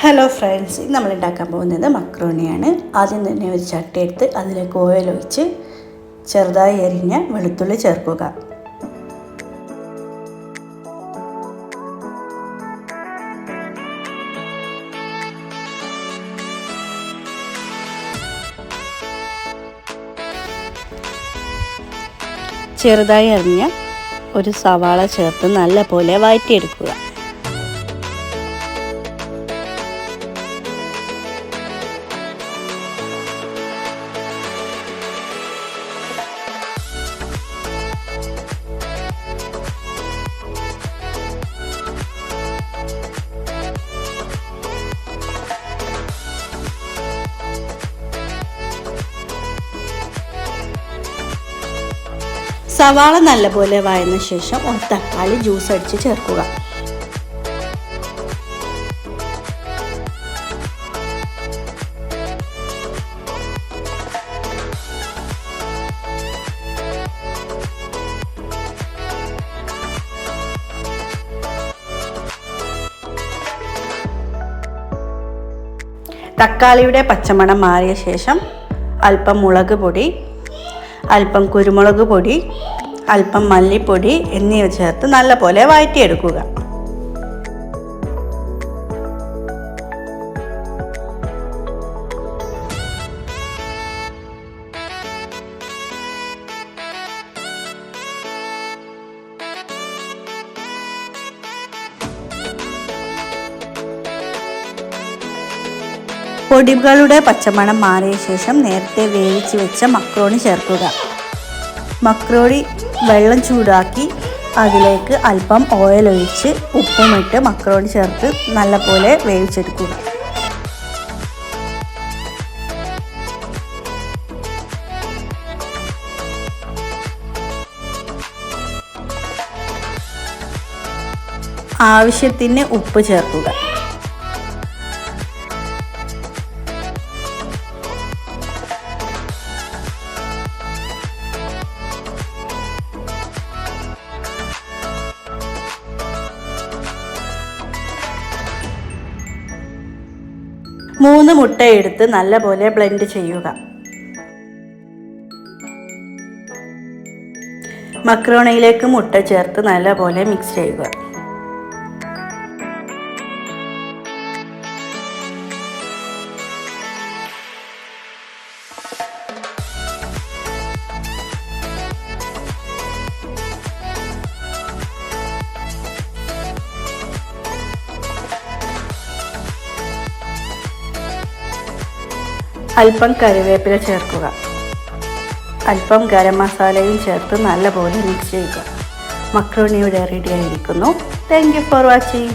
Hello friends ഇന്ന് നമ്മൾ ഉണ്ടാക്കാൻ പോകുന്നത് മക്രോണിയാണ്. ആദ്യം തന്നെ ഒരു ചട്ടി എടുത്ത് അതിലേക്ക് ഓയിൽ ഒഴിച്ച് ചെറുതായി എരിഞ്ഞ വെളുത്തുള്ളി ചേർക്കുക. ചെറുതായി എറിഞ്ഞ ഒരു സവാള ചേർത്ത് നല്ല പോലെ വഴറ്റിയെടുക്കുക സവാള നല്ലപോലെ വായന ശേഷം ഒരു തക്കാളി ജ്യൂസ് അടിച്ച് ചേർക്കുക. തക്കാളിയുടെ പച്ചമണം മാറിയ ശേഷം അല്പം മുളക് പൊടി അല്പം കുരുമുളക് പൊടി അല്പം മല്ലിപ്പൊടി എന്നിവ ചേർത്ത് നല്ലപോലെ വഴറ്റിയെടുക്കുക. പൊടികളുടെ പച്ചമണം മാറിയ ശേഷം നേരത്തെ വേവിച്ച് വെച്ച മക്രോണി ചേർക്കുക. മക്രോണി വെള്ളം ചൂടാക്കി അതിലേക്ക് അല്പം ഓയിൽ ഒഴിച്ച് ഉപ്പുമിട്ട് മക്രോണി ചേർത്ത് നല്ലപോലെ വേവിച്ചെടുക്കുക. ആവശ്യത്തിന് ഉപ്പ് ചേർക്കുക. മൂന്ന് മുട്ട എടുത്ത് നല്ലപോലെ ബ്ലെൻഡ് ചെയ്യുക. മക്രോണയിലേക്ക് മുട്ട ചേർത്ത് നല്ലപോലെ മിക്സ് ചെയ്യുക. അല്പം കറിവേപ്പില ചേർക്കുക. അല്പം ഗരം മസാലയും ചേർത്ത് നല്ലപോലെ മിക്സ് ചെയ്യുക. മക്രോണിയുടെ റെഡിയായിരിക്കുന്നു താങ്ക് യു ഫോർ വാച്ചിങ്